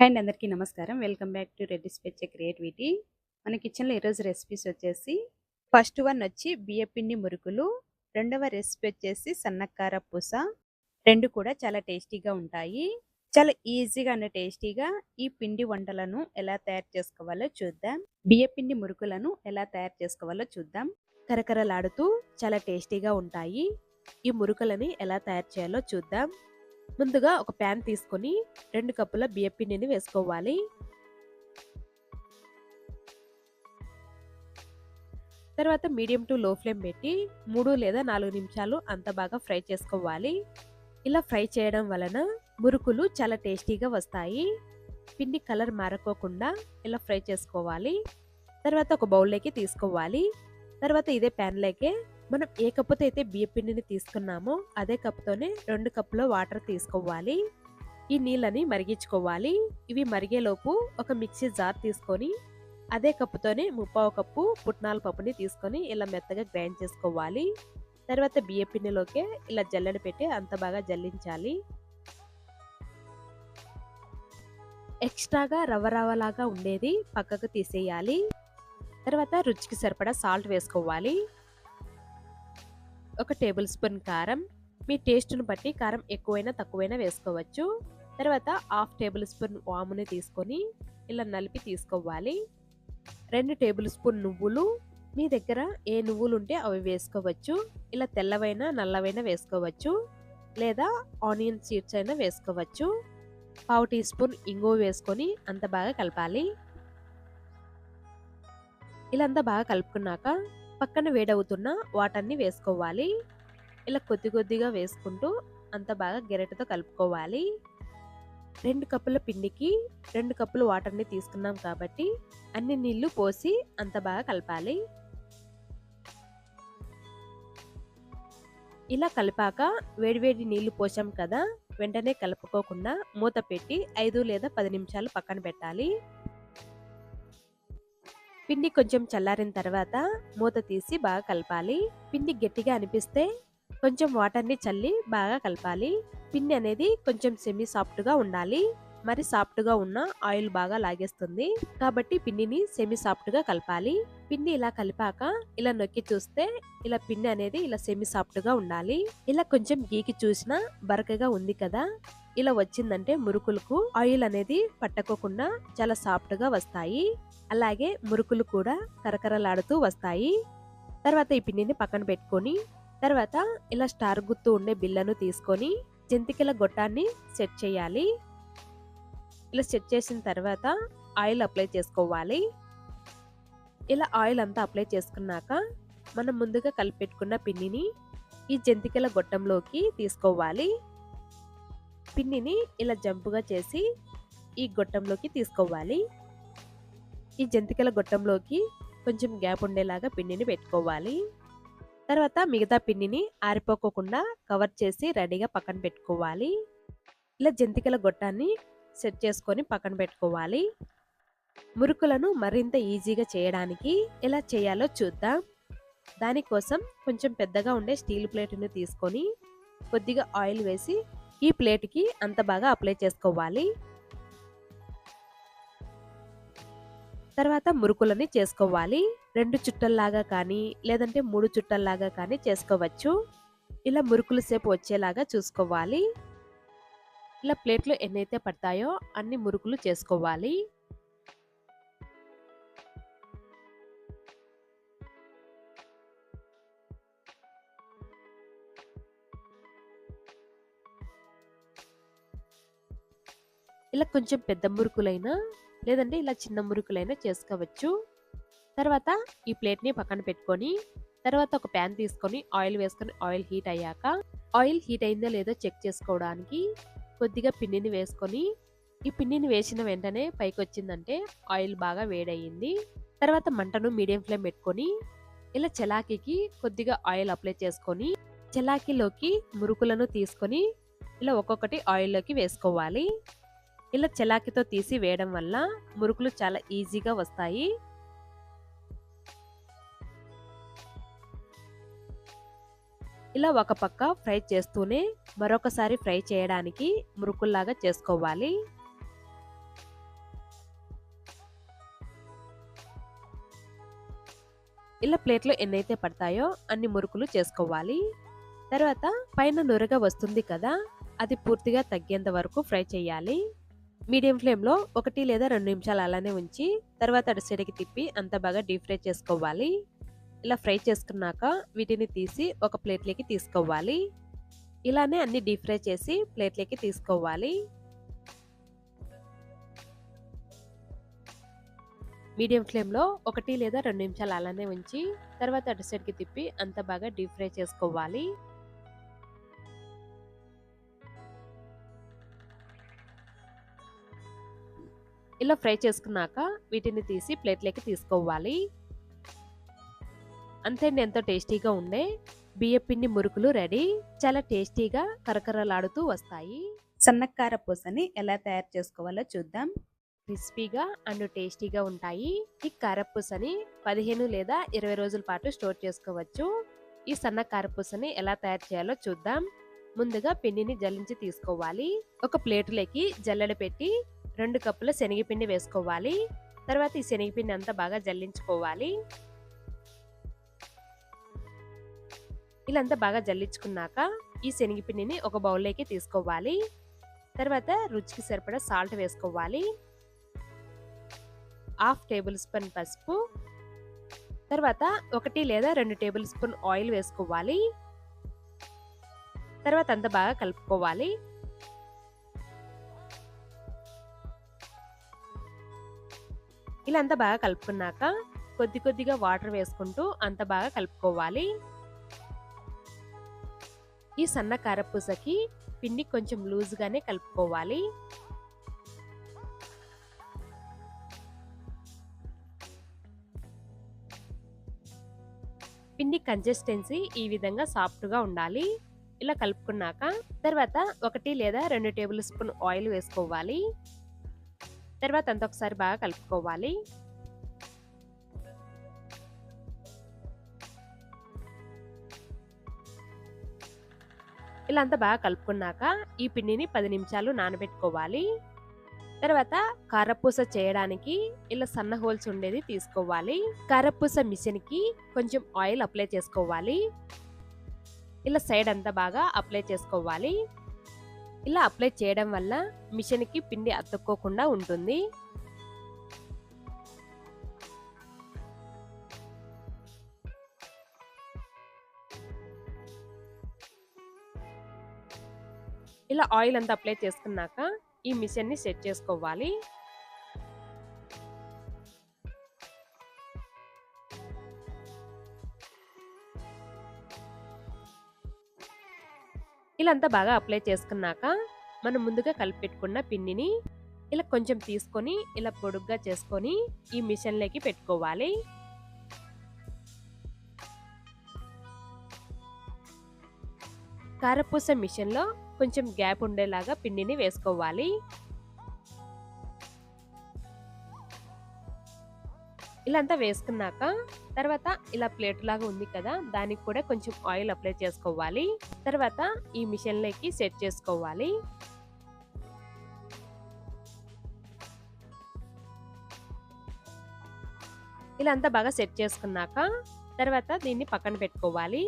And అందరికీ నమస్కారం. Welcome back to Reddy స్పెచ్ క్రియేటివిటీ. మన కిచెన్లో ఈరోజు రెసిపీస్ వచ్చేసి ఫస్ట్ వన్ వచ్చి బియ్యపిండి మురుకులు రెండవ రెసిపీ వచ్చేసి సన్నక్కార పూస రెండు కూడా చాలా టేస్టీగా ఉంటాయి. చాలా ఈజీగా అండ్ టేస్టీగా ఈ పిండి వంటలను ఎలా తయారు చేసుకోవాలో చూద్దాం. బియ్యపిండి మురుకులను ఎలా తయారు చేసుకోవాలో చూద్దాం. కరకరలాడుతూ చాలా టేస్టీగా ఉంటాయి. ఈ మురుకులని ఎలా తయారు చేయాలో చూద్దాం. ముందుగా ఒక ప్యాన్ తీసుకొని రెండు కప్పుల బియ్యపిండిని వేసుకోవాలి. తర్వాత మీడియం టు లో ఫ్లేమ్ పెట్టి మూడు లేదా నాలుగు నిమిషాలు అంత బాగా ఫ్రై చేసుకోవాలి. ఇలా ఫ్రై చేయడం వలన మురుకులు చాలా టేస్టీగా వస్తాయి. పిండి కలర్ మారకోకుండా ఇలా ఫ్రై చేసుకోవాలి. తర్వాత ఒక బౌల్లోకి తీసుకోవాలి. తర్వాత ఇదే ప్యాన్లోకి మనం ఏ కప్పుతో అయితే బియ్య పిండిని తీసుకున్నామో అదే కప్పుతోనే రెండు కప్పుల వాటర్ తీసుకోవాలి. ఈ నీళ్ళని మరిగించుకోవాలి. ఇవి మరిగేలోపు ఒక మిక్సీ జార్ తీసుకొని అదే కప్పుతోనే ముప్పావు కప్పు పుట్నాల పప్పుని తీసుకొని ఇలా మెత్తగా గ్రైండ్ చేసుకోవాలి. తర్వాత బియ్య పిండిలోకే ఇలా జల్లెడ పెట్టి అంత బాగా జల్లించాలి. ఎక్స్ట్రాగా రవ్వ రవ్వలాగా ఉండేది పక్కకు తీసేయాలి. తర్వాత రుచికి సరిపడా సాల్ట్ వేసుకోవాలి. ఒక టేబుల్ స్పూన్ కారం. మీ టేస్ట్ను బట్టి కారం ఎక్కువైనా తక్కువైనా వేసుకోవచ్చు. తర్వాత హాఫ్ టేబుల్ స్పూన్ వాముని తీసుకొని ఇలా నలిపి తీసుకోవాలి. రెండు టేబుల్ స్పూన్ నువ్వులు. మీ దగ్గర ఏ నువ్వులు ఉంటే అవి వేసుకోవచ్చు. ఇలా తెల్లవైన నల్లవైన వేసుకోవచ్చు. లేదా ఆనియన్ సీడ్స్ అయినా వేసుకోవచ్చు. పావు టీ స్పూన్ ఇంగువ వేసుకొని అంత బాగా కలపాలి. ఇలా అంతా బాగా కలుపుకున్నాక పక్కన వేడవుతున్న వాటర్ని వేసుకోవాలి. ఇలా కొద్ది కొద్దిగా వేసుకుంటూ అంత బాగా గెరటతో కలుపుకోవాలి. రెండు కప్పుల పిండికి రెండు కప్పులు వాటర్ని తీసుకున్నాం కాబట్టి అన్ని నీళ్ళు పోసి అంత బాగా కలపాలి. ఇలా కలిపాక వేడివేడి నీళ్ళు పోసాం కదా వెంటనే కలుపుకోకుండా మూత పెట్టి ఐదు లేదా పది నిమిషాలు పక్కన పెట్టాలి. పిండి కొంచెం చల్లారిన తర్వాత మూత తీసి బాగా కలపాలి. పిండి గట్టిగా అనిపిస్తే కొంచెం వాటర్ని చల్లి బాగా కలపాలి. పిండి అనేది కొంచెం సెమీ సాఫ్ట్గా ఉండాలి. మరి సాఫ్ట్గా ఉన్న ఆయిల్ బాగా లాగేస్తుంది. కాబట్టి పిండిని సెమీ సాఫ్ట్గా కలపాలి. పిండి ఇలా కలిపాక ఇలా నొక్కి చూస్తే ఇలా పిండి అనేది ఇలా సెమీ సాఫ్ట్గా ఉండాలి. ఇలా కొంచెం గీకి చూసినా బరకగా ఉంది కదా. ఇలా వచ్చిందంటే మురుకులకు ఆయిల్ అనేది పట్టకోకుండా చాలా సాఫ్ట్గా వస్తాయి. అలాగే మురుకులు కూడా కరకరలాడుతూ వస్తాయి. తర్వాత ఈ పిండిని పక్కన పెట్టుకొని తర్వాత ఇలా స్టార్ గుర్తు ఉండే బిల్లను తీసుకొని జంతికల గొట్టాన్ని సెట్ చేయాలి. ఇలా సెట్ చేసిన తర్వాత ఆయిల్ అప్లై చేసుకోవాలి. ఇలా ఆయిల్ అంతా అప్లై చేసుకున్నాక మనం ముందుగా కలిపెట్టుకున్న పిండిని ఈ జంతికల గొట్టంలోకి తీసుకోవాలి. పిండిని ఇలా జంపుగా చేసి ఈ గొట్టంలోకి తీసుకోవాలి. ఈ జంతికల గొట్టంలోకి కొంచెం గ్యాప్ ఉండేలాగా పిండిని పెట్టుకోవాలి. తర్వాత మిగతా పిండిని ఆరిపోకోకుండా కవర్ చేసి రెడీగా పక్కన పెట్టుకోవాలి. ఇలా జంతికల గొట్టాన్ని సెట్ చేసుకొని పక్కన పెట్టుకోవాలి. మురుకులను మరింత ఈజీగా చేయడానికి ఎలా చేయాలో చూద్దాం. దానికోసం కొంచెం పెద్దగా ఉండే స్టీల్ ప్లేట్ని తీసుకొని కొద్దిగా ఆయిల్ వేసి ఈ ప్లేట్కి అంత బాగా అప్లై చేసుకోవాలి. తర్వాత మురుకులని చేసుకోవాలి. రెండు చుట్టల్లాగా కానీ లేదంటే మూడు చుట్టల్లాగా కానీ చేసుకోవచ్చు. ఇలా మురుకులు సేపు వచ్చేలాగా చూసుకోవాలి. ఇలా ప్లేట్లు ఎన్నైతే పడతాయో అన్ని మురుకులు చేసుకోవాలి. ఇలా కొంచెం పెద్ద మురుకులైనా లేదంటే ఇలా చిన్న మురుకులైనా చేసుకోవచ్చు. తర్వాత ఈ ప్లేట్ని పక్కన పెట్టుకొని తర్వాత ఒక ప్యాన్ తీసుకొని ఆయిల్ వేసుకొని ఆయిల్ హీట్ అయ్యాక ఆయిల్ హీట్ అయిందో లేదో చెక్ చేసుకోవడానికి కొద్దిగా పిండిని వేసుకొని ఈ పిండిని వేసిన వెంటనే పైకి వచ్చిందంటే ఆయిల్ బాగా వేడయింది. తర్వాత మంటను మీడియం ఫ్లేమ్ పెట్టుకొని ఇలా చలాకీకి కొద్దిగా ఆయిల్ అప్లై చేసుకొని చలాకీలోకి మురుకులను తీసుకొని ఇలా ఒక్కొక్కటి ఆయిల్లోకి వేసుకోవాలి. ఇలా చలాకితో తీసి వేయడం వల్ల మురుకులు చాలా ఈజీగా వస్తాయి. ఇలా ఒక పక్క ఫ్రై చేస్తూనే మరొకసారి ఫ్రై చేయడానికి మురుకుల్లాగా చేసుకోవాలి. ఇలా ప్లేట్లో ఎన్నైతే పడతాయో అన్ని మురుకులు చేసుకోవాలి. తర్వాత పైన నురగ వస్తుంది కదా అది పూర్తిగా తగ్గేంత వరకు ఫ్రై చేయాలి. మీడియం ఫ్లేమ్లో ఒకటి లేదా రెండు నిమిషాలు అలానే ఉంచి తర్వాత అటు సైడ్కి తిప్పి అంత బాగా డీప్ ఫ్రై చేసుకోవాలి. ఇలా ఫ్రై చేసుకున్నాక వీటిని తీసి ఒక ప్లేట్లోకి తీసుకోవాలి. ఇలానే అన్ని డీప్ ఫ్రై చేసి ప్లేట్లోకి తీసుకోవాలి. మీడియం ఫ్లేమ్లో ఒకటి లేదా రెండు నిమిషాలు అలానే ఉంచి తర్వాత అటు సైడ్కి తిప్పి అంత బాగా డీప్ ఫ్రై చేసుకోవాలి. ఇలా ఫ్రై చేసుకున్నాక వీటిని తీసి ప్లేట్లోకి తీసుకోవాలి. అంతే ఎంతో టేస్టీగా ఉండే బియ్యపిండి మురుకులు రెడీ. చాలా టేస్టీగా కరకరలాడుతూ వస్తాయి. సన్నకార పూసని ఎలా తయారు చేసుకోవాలో చూద్దాం. క్రిస్పీగా అండ్ టేస్టీగా ఉంటాయి. ఈ కారపూసని పదిహేను లేదా ఇరవై రోజుల పాటు స్టోర్ చేసుకోవచ్చు. ఈ సన్న కారపూసని ఎలా తయారు చేయాలో చూద్దాం. ముందుగా పిండిని జల్లించి తీసుకోవాలి. ఒక ప్లేటులోకి జల్లెడ పెట్టి రెండు కప్పుల శనగపిండి వేసుకోవాలి. తర్వాత ఈ శనగపిండి అంతా బాగా జల్లించుకోవాలి. ఇలా అంతా బాగా జల్లించుకున్నాక ఈ శనగపిండిని ఒక బౌల్లోకి తీసుకోవాలి. తర్వాత రుచికి సరిపడా సాల్ట్ వేసుకోవాలి. హాఫ్ టేబుల్ స్పూన్ పసుపు. తర్వాత ఒకటి లేదా రెండు టేబుల్ స్పూన్ ఆయిల్ వేసుకోవాలి. తర్వాత అంత బాగా కలుపుకోవాలి. ఇలా అంతా బాగా కలుపుకున్నాక కొద్ది కొద్దిగా వాటర్ వేసుకుంటూ అంత బాగా కలుపుకోవాలి. ఈ సన్న కారపూసకి పిండి కొంచెం లూజ్గానే కలుపుకోవాలి. పిండి కన్సిస్టెన్సీ ఈ విధంగా సాఫ్ట్గా ఉండాలి. ఇలా కలుపుకున్నాక తర్వాత ఒకటి లేదా రెండు టేబుల్ స్పూన్ ఆయిల్ వేసుకోవాలి. తర్వాత అంత ఒకసారి బాగా కలుపుకోవాలి. ఇలా అంతా బాగా కలుపుకున్నాక ఈ పిండిని పది నిమిషాలు నానబెట్టుకోవాలి. తర్వాత కారపూస చేయడానికి ఇలా సన్న హోల్స్ ఉండేది తీసుకోవాలి. కారపూస మిషన్కి కొంచెం ఆయిల్ అప్లై చేసుకోవాలి. ఇలా సైడ్ అంతా బాగా అప్లై చేసుకోవాలి. ఇలా అప్లై చేయడం వల్ల మిషన్కి పిండి అతుక్కోకుండా ఉంటుంది. ఇలా ఆయిల్ అంతా అప్లై చేసుకున్నాక ఈ మిషన్ని సెట్ చేసుకోవాలి. ఇలా అంతా బాగా అప్లై చేసుకున్నాక మనం ముందుగా కలిపి పెట్టుకున్న పిండిని ఇలా కొంచెం తీసుకొని ఇలా పొడుగ్గా చేసుకొని ఈ మిషన్లోకి పెట్టుకోవాలి. కారపూస మిషన్లో కొంచెం గ్యాప్ ఉండేలాగా పిండిని వేసుకోవాలి. ఇలా అంతా వేసుకున్నాక తర్వాత ఇలా ప్లేట్ లాగా ఉంది కదా దానికి కూడా కొంచెం ఆయిల్ అప్లై చేసుకోవాలి. తర్వాత ఈ మిషన్లోకి సెట్ చేసుకోవాలి. ఇలా అంతా బాగా సెట్ చేసుకున్నాక తర్వాత దీన్ని పక్కన పెట్టుకోవాలి.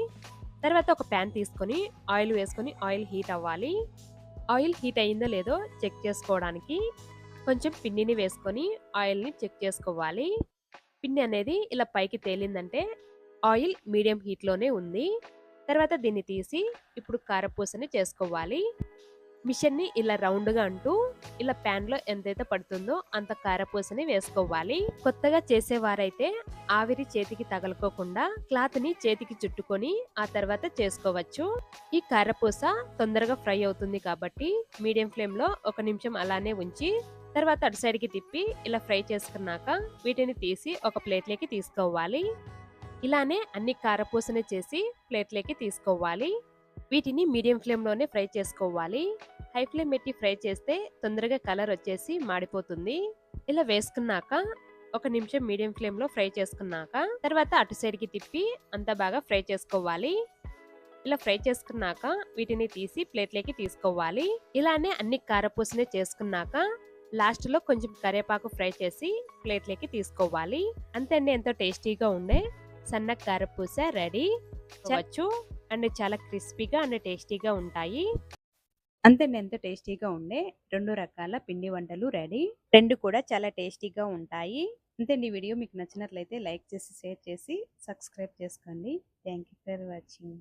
తర్వాత ఒక ప్యాన్ తీసుకొని ఆయిల్ వేసుకొని ఆయిల్ హీట్ అవ్వాలి. ఆయిల్ హీట్ అయిందో లేదో చెక్ చేసుకోవడానికి కొంచెం పిండిని వేసుకొని ఆయిల్ని చెక్ చేసుకోవాలి. పిండి అనేది ఇలా పైకి తేలిందంటే ఆయిల్ మీడియం హీట్లోనే ఉంది. తర్వాత దీన్ని తీసి ఇప్పుడు కారపూసని చేసుకోవాలి. మిషన్ని ఇలా రౌండ్గా అంటూ ఇలా ప్యాన్లో ఎంతైతే పడుతుందో అంత కారపూసని వేసుకోవాలి. కొత్తగా చేసేవారైతే ఆవిరి చేతికి తగలకోకుండా క్లాత్ని చేతికి చుట్టుకొని ఆ తర్వాత చేసుకోవచ్చు. ఈ కారపూస తొందరగా ఫ్రై అవుతుంది కాబట్టి మీడియం ఫ్లేమ్లో ఒక నిమిషం అలానే ఉంచి తర్వాత అటు సైడ్కి తిప్పి ఇలా ఫ్రై చేసుకున్నాక వీటిని తీసి ఒక ప్లేట్లోకి తీసుకోవాలి. ఇలానే అన్ని కారపూసని చేసి ప్లేట్లోకి తీసుకోవాలి. వీటిని మీడియం ఫ్లేమ్లోనే ఫ్రై చేసుకోవాలి. హై ఫ్లేమ్ పెట్టి ఫ్రై చేస్తే తొందరగా కలర్ వచ్చేసి మాడిపోతుంది. ఇలా వేసుకున్నాక ఒక నిమిషం మీడియం ఫ్లేమ్లో ఫ్రై చేసుకున్నాక తర్వాత అటు సైడ్కి తిప్పి అంతా బాగా ఫ్రై చేసుకోవాలి. ఇలా ఫ్రై చేసుకున్నాక వీటిని తీసి ప్లేట్లోకి తీసుకోవాలి. ఇలానే అన్ని కారపూసని చేసుకున్నాక లాస్ట్లో కొంచెం కరివేపాకు ఫ్రై చేసి ప్లేట్లోకి తీసుకోవాలి. అంతే అండి ఎంతో టేస్టీగా ఉండే. సన్న కారపూస రెడీ. వచ్చు అండ్ చాలా క్రిస్పీగా అండ్ టేస్టీగా ఉంటాయి. అంతేండి ఎంతో టేస్టీగా ఉండే. రెండు రకాల పిండి వంటలు రెడీ. రెండు కూడా చాలా టేస్టీగా ఉంటాయి. అంతేండి ఈ వీడియో మీకు నచ్చినట్లయితే లైక్ చేసి షేర్ చేసి సబ్స్క్రైబ్ చేసుకోండి. Thank you for watching.